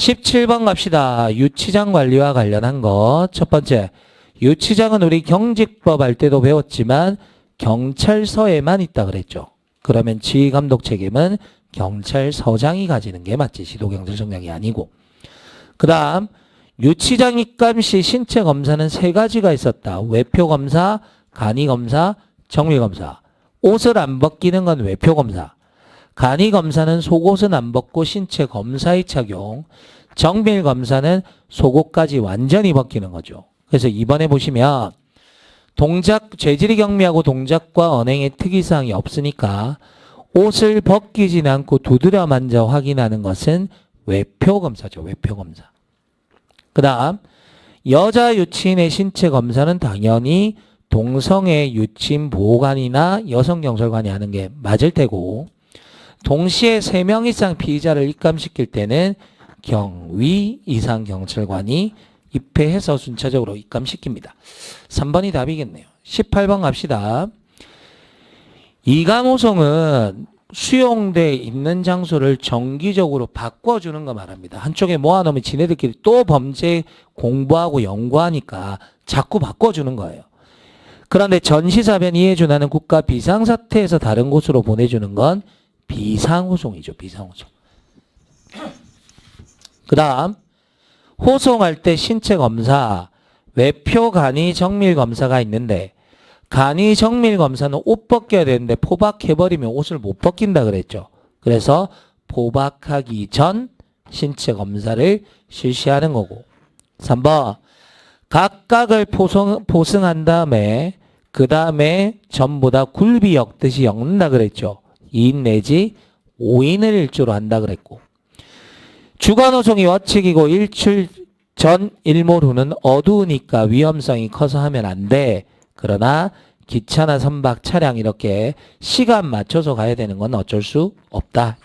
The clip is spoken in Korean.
17번 갑시다. 유치장 관리와 관련한 것. 첫 번째. 유치장은 우리 경직법 할 때도 배웠지만 경찰서에만 있다 그랬죠. 그러면 지휘감독 책임은 경찰서장이 가지는 게 맞지. 시도경찰청장이 아니고. 그 다음 유치장 입감 시 신체 검사는 세 가지가 있었다. 외표 검사, 간이 검사, 정밀 검사. 옷을 안 벗기는 건 외표 검사. 간이 검사는 속옷은 안 벗고 신체 검사의 착용. 정밀 검사는 속옷까지 완전히 벗기는 거죠. 그래서 이번에 보시면 동작 재질이 경미하고 동작과 언행의 특이사항이 없으니까 옷을 벗기진 않고 두드려 만져 확인하는 것은 외표 검사죠. 외표 검사. 그 다음, 여자 유치인의 신체 검사는 당연히 동성애 유치인 보호관이나 여성 경찰관이 하는 게 맞을 테고, 동시에 세 명 이상 피의자를 입감시킬 때는 경위 이상 경찰관이 입회해서 순차적으로 입감시킵니다. 3번이 답이겠네요. 18번 갑시다. 이감호송은 수용돼 있는 장소를 정기적으로 바꿔주는 거 말합니다. 한쪽에 모아놓으면 지네들끼리 또 범죄 공부하고 연구하니까 자꾸 바꿔주는 거예요. 그런데 전시사변 이해준하는 국가 비상사태에서 다른 곳으로 보내주는 건 비상호송이죠. 비상호송. 그 다음 호송할 때 신체 검사 외표 간이 정밀 검사가 있는데 간이 정밀 검사는 옷 벗겨야 되는데 포박해버리면 옷을 못 벗긴다 그랬죠. 그래서 포박하기 전 신체 검사를 실시하는 거고. 3번 각각을 포성, 포승한 다음에 그 다음에 전부 다 굴비 엮듯이 엮는다 그랬죠. 2인 내지 5인을 일조로 한다 그랬고. 주간 호송이 원칙이고 일출 전 일몰 후는 어두우니까 위험성이 커서 하면 안 돼. 그러나 기차나 선박 차량 이렇게 시간 맞춰서 가야 되는 건 어쩔 수 없다.